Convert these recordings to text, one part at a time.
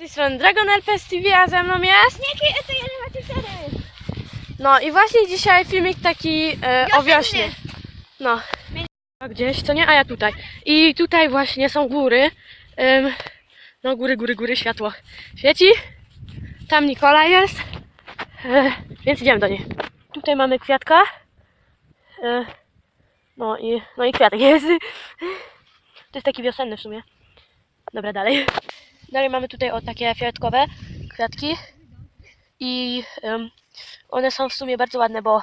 tej strony Dragon LPS TV, a ze mną jest... No i właśnie dzisiaj filmik taki e, o wiośnie. No. A Gdzieś, co nie? A ja tutaj. I tutaj właśnie są góry. Ym, no góry, góry, góry, światło świeci. Tam Nikola jest. E, więc idziemy do niej. Tutaj mamy kwiatka. E, no i, no i kwiatek jest. To jest taki wiosenny w sumie. Dobra, dalej. Dalej mamy tutaj o takie fioletowe kwiatki. I ym, one są w sumie bardzo ładne, bo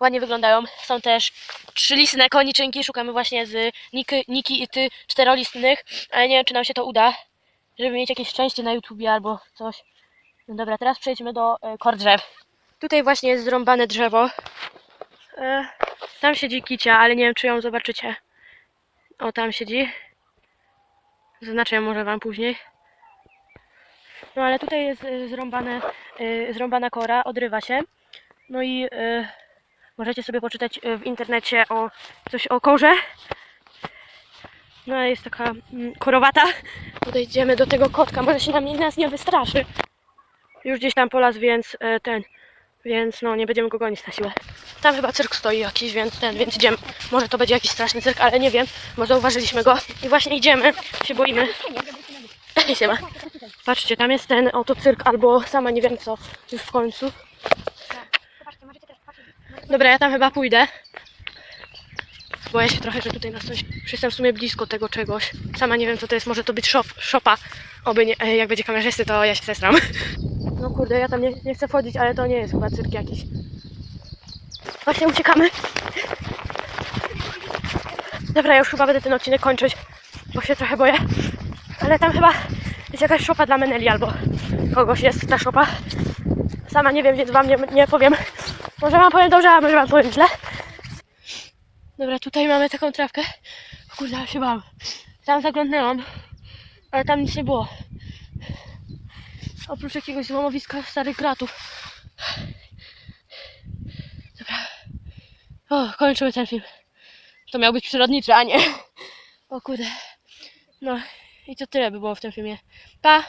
ładnie wyglądają. Są też trzylistne koniczynki. Szukamy właśnie z Niki, Niki i ty czterolistnych, ale nie wiem, czy nam się to uda, żeby mieć jakieś szczęście na YouTubie albo coś. No dobra, teraz przejdźmy do e, kor drzew. Tutaj właśnie jest zrąbane drzewo. E, tam siedzi kicia, ale nie wiem, czy ją zobaczycie. O, tam siedzi. Zaznaczę może wam później. No ale tutaj jest e, zrąbane, e, zrąbana kora, odrywa się. No i e, możecie sobie poczytać w internecie o coś o korze. No jest taka mm, korowata. Podejdziemy do tego kotka, może się nam nas nie wystraszy. Już gdzieś tam polazł, więc ten, więc no nie będziemy go gonić na siłę. Tam chyba cyrk stoi jakiś, więc ten, więc idziemy. Może to będzie jakiś straszny cyrk, ale nie wiem, bo zauważyliśmy go i właśnie idziemy, się boimy. Siema. Patrzcie, tam jest ten oto cyrk albo sama nie wiem co już w końcu. Dobra, ja tam chyba pójdę. Boję się trochę, że tutaj nas coś... Jestem w sumie blisko tego czegoś. Sama nie wiem co to jest, może to być shop, shopa. Oby nie, e, jak będzie kamerzysty, to ja się zestram. No kurde, ja tam nie, nie chcę wchodzić, ale to nie jest chyba cyrk jakiś. Właśnie uciekamy. Dobra, ja już chyba będę ten odcinek kończyć, bo się trochę boję. Ale tam chyba jest jakaś szopa dla Meneli albo kogoś jest ta szopa. Sama nie wiem, więc wam nie, nie powiem. Może wam powiem dobrze, a może wam powiem źle. Dobra, tutaj mamy taką trawkę. Kurde, ale się bałam. Tam zaglądnęłam, ale tam nic nie było. Oprócz jakiegoś złomowiska starych gratów. Dobra. O, kończymy ten film. To miał być przyrodniczy, a nie. O kurde. No i to tyle by było w tym filmie. Pa!